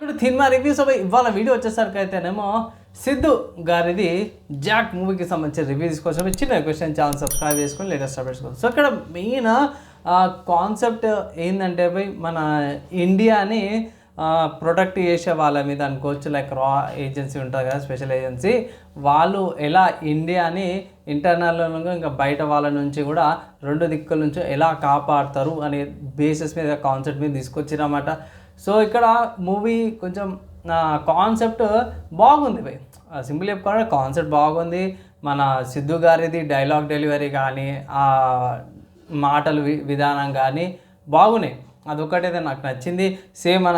ఇప్పుడు cinema reviews ఇవాళ video వచ్చేసరికి అయితేనేమో సిద్ధు గారిది జాక్ మూవీకి సంబంధించిన రివ్యూ తీసుకొచ్చిన చిన్న క్వశ్చన్ ఛానల్ సబ్స్క్రైబ్ చేసుకొని లేటెస్ట్ అప్డేట్స్ కోసం. సో ఇక్కడ మెయిన్ కాన్సెప్ట్ ఏంటంటే పోయి మన ఇండియాని ప్రొటెక్ట్ చేసే వాళ్ళ మీద అనుకోవచ్చు. లైక్ రా ఏజెన్సీ ఉంటుంది కదా స్పెషల్ ఏజెన్సీ. వాళ్ళు ఎలా ఇండియాని ఇంటర్నల్ ఇంకా బయట వాళ్ళ నుంచి కూడా రెండు దిక్కుల నుంచి ఎలా కాపాడతారు అనే బేసిస్ మీద కాన్సెప్ట్ మీద తీసుకొచ్చిరన్నమాట. సో ఇక్కడ మూవీ కొంచెం కాన్సెప్ట్ బాగుంది. భయ్ సింపుల్ చెప్పుకోవాలంటే కాన్సెప్ట్ బాగుంది. మన సిద్ధు గారిది డైలాగ్ డెలివరీ కానీ ఆ మాటలు వి- విధానం కానీ బాగున్నాయి. అదొకటైతే నాకు నచ్చింది. సేమ్ మన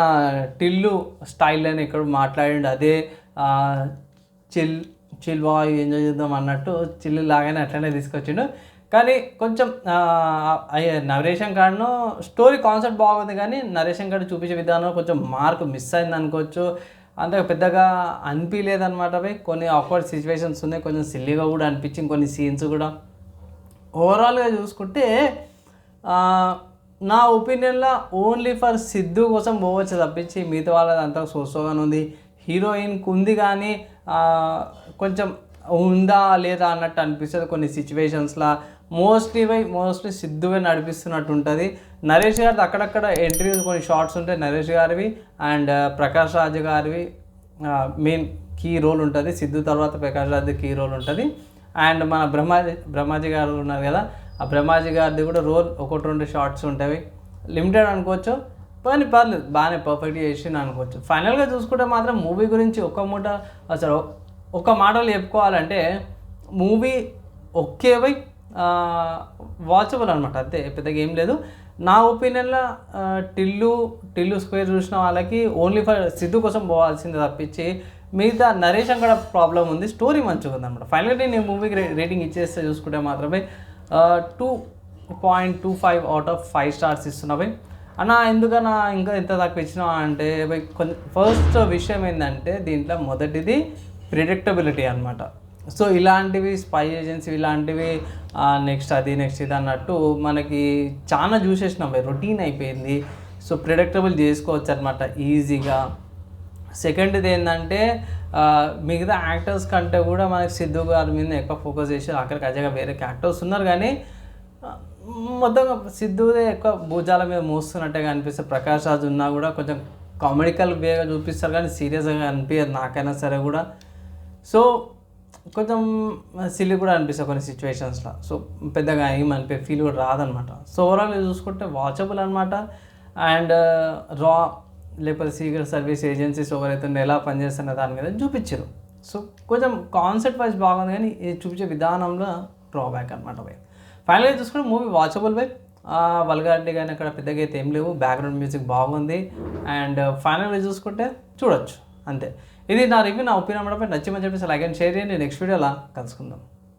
టిల్లు స్టైల్లోనే ఇక్కడ మాట్లాడిండు. అదే చిల్ చిల్ బాయ్ ఎంజాయ్ చేద్దాం అన్నట్టు చిల్లు లాగానే అట్లనే తీసుకొచ్చిండు. కానీ కొంచెం అయ్యే నరేషన్ కార్డును స్టోరీ కాన్సెప్ట్ బాగుంది కానీ నరేషన్ కార్డు చూపించే విధానం కొంచెం మార్క్ మిస్ అయింది అనుకోవచ్చు. అంత పెద్దగా అనిపించలేదన్నమాట అవి కొన్ని ఆక్వర్డ్ సిచ్యువేషన్స్ ఉన్నాయి. కొంచెం సిల్లీగా కూడా అనిపించింది కొన్ని సీన్స్ కూడా. ఓవరాల్గా చూసుకుంటే నా ఒపీనియన్లో ఓన్లీ ఫర్ సిద్ధు కోసం పోవచ్చు తప్పించి మిగతా వాళ్ళది వాళ్ళదంతా సోసోగానే ఉంది. హీరోయిన్ కుంది కానీ కొంచెం ఉందా లేదా అన్నట్టు అనిపిస్తుంది కొన్ని సిచ్యువేషన్స్లో మోస్ట్లీ బై మోస్ట్లీ సిద్ధువే నడిపిస్తున్నట్టు ఉంటుంది. నరేష్ గారిది అక్కడక్కడ ఎంట్రీస్ కొన్ని షార్ట్స్ ఉంటాయి. నరేష్ గారివి అండ్ uh, ప్రకాష్ రాజు గారివి మెయిన్ కీ రోల్ ఉంటుంది. సిద్ధు తర్వాత ప్రకాష్ రాజు కీ రోల్ ఉంటుంది. అండ్ మన బ్రహ్మాజీ బ్రహ్మాజీ గారు ఉన్నారు కదా ఆ బ్రహ్మాజీ గారిది కూడా రోల్ ఒకటి రెండు షార్ట్స్ ఉంటాయి. లిమిటెడ్ అనుకోవచ్చు కానీ పర్లేదు బాగానే పర్ఫెక్ట్ చేసి అనుకోవచ్చు. ఫైనల్గా చూసుకుంటే మాత్రం మూవీ గురించి ఒక్క మూట అసలు ఒక మాటలు చెప్పుకోవాలంటే మూవీ ఒకే బై వాచబుల్ అనమాట అంతే పెద్దగా ఏం లేదు. నా ఒపీనియన్లో టిల్లు టిల్లు స్క్వేర్ చూసిన వాళ్ళకి ఓన్లీ ఫర్ సిద్ధు కోసం పోవాల్సింది తప్పించి మిగతా నరేష్ కూడా ప్రాబ్లం ఉంది. స్టోరీ మంచిగా ఉంది అనమాట ఫైనల్గా నేను మూవీకి రేటింగ్ ఇచ్చేస్తే చూసుకుంటే మాత్రమే two point two five out of five stars ఇస్తున్నవి. అన్న ఎందుకన్నా ఇంకా ఎంత తక్కువ ఇచ్చినా అంటే బై కొంచెం ఫస్ట్ విషయం ఏంటంటే దీంట్లో మొదటిది ప్రిడిక్టబిలిటీ అనమాట సో ఇలాంటివి స్పై ఏజెన్సీ ఇలాంటివి నెక్స్ట్ అది నెక్స్ట్ ఇది అన్నట్టు మనకి చాలా చూసేసినాం రొటీన్ అయిపోయింది. సో ప్రిడిక్టబుల్ చేసుకోవచ్చు అనమాట ఈజీగా సెకండ్ది ఏంటంటే మిగతా యాక్టర్స్ కంటే కూడా మనకి సిద్ధు గారి మీద ఎక్కువ ఫోకస్ చేసి అక్కడికి అజయగా వేరే యాక్టర్స్ ఉన్నారు కానీ మొత్తం సిద్ధుదే ఎక్కువ భూజాల మీద మోస్తున్నట్టుగా అనిపిస్తుంది ప్రకాష్ రాజ్ ఉన్నా కూడా కొంచెం కామెడికల్ వేగా చూపిస్తారు కానీ సీరియస్గా అనిపించదు నాకైనా సరే కూడా. సో కొంచెం సిల్లి కూడా అనిపిస్తుంది కొన్ని సిచ్యువేషన్స్లో సో పెద్దగా ఏం అనిపే ఫీల్ కూడా రాదనమాట. సో ఓవరాల్ చూసుకుంటే వాచబుల్ అనమాట అండ్ రా లేకపోతే సీక్రెట్ సర్వీస్ ఏజెన్సీస్ ఎవరైతే ఎలా పనిచేస్తున్న దాని మీద చూపించారు. సో కొంచెం కాన్సెప్ట్ వైజ్ బాగుంది కానీ ఇది చూపించే విధానంలో డ్రాబ్యాక్ అనమాట బై ఫైనల్గా చూసుకుంటే మూవీ వాచబుల్ బై వల్గారిటీ కానీ అక్కడ పెద్దగా అయితే ఏం లేవు. బ్యాక్గ్రౌండ్ మ్యూజిక్ బాగుంది. అండ్ ఫైనల్గా uh, చూసుకుంటే చూడొచ్చు. అంతే. ఇది నా రివ్యూ నా ఒపీనియన్ పై నచ్చిమని చెప్పేసి లైక్ అండ్ షేర్ చేయండి. నెక్స్ట్ వీడియోలా కలుసుకుందాం.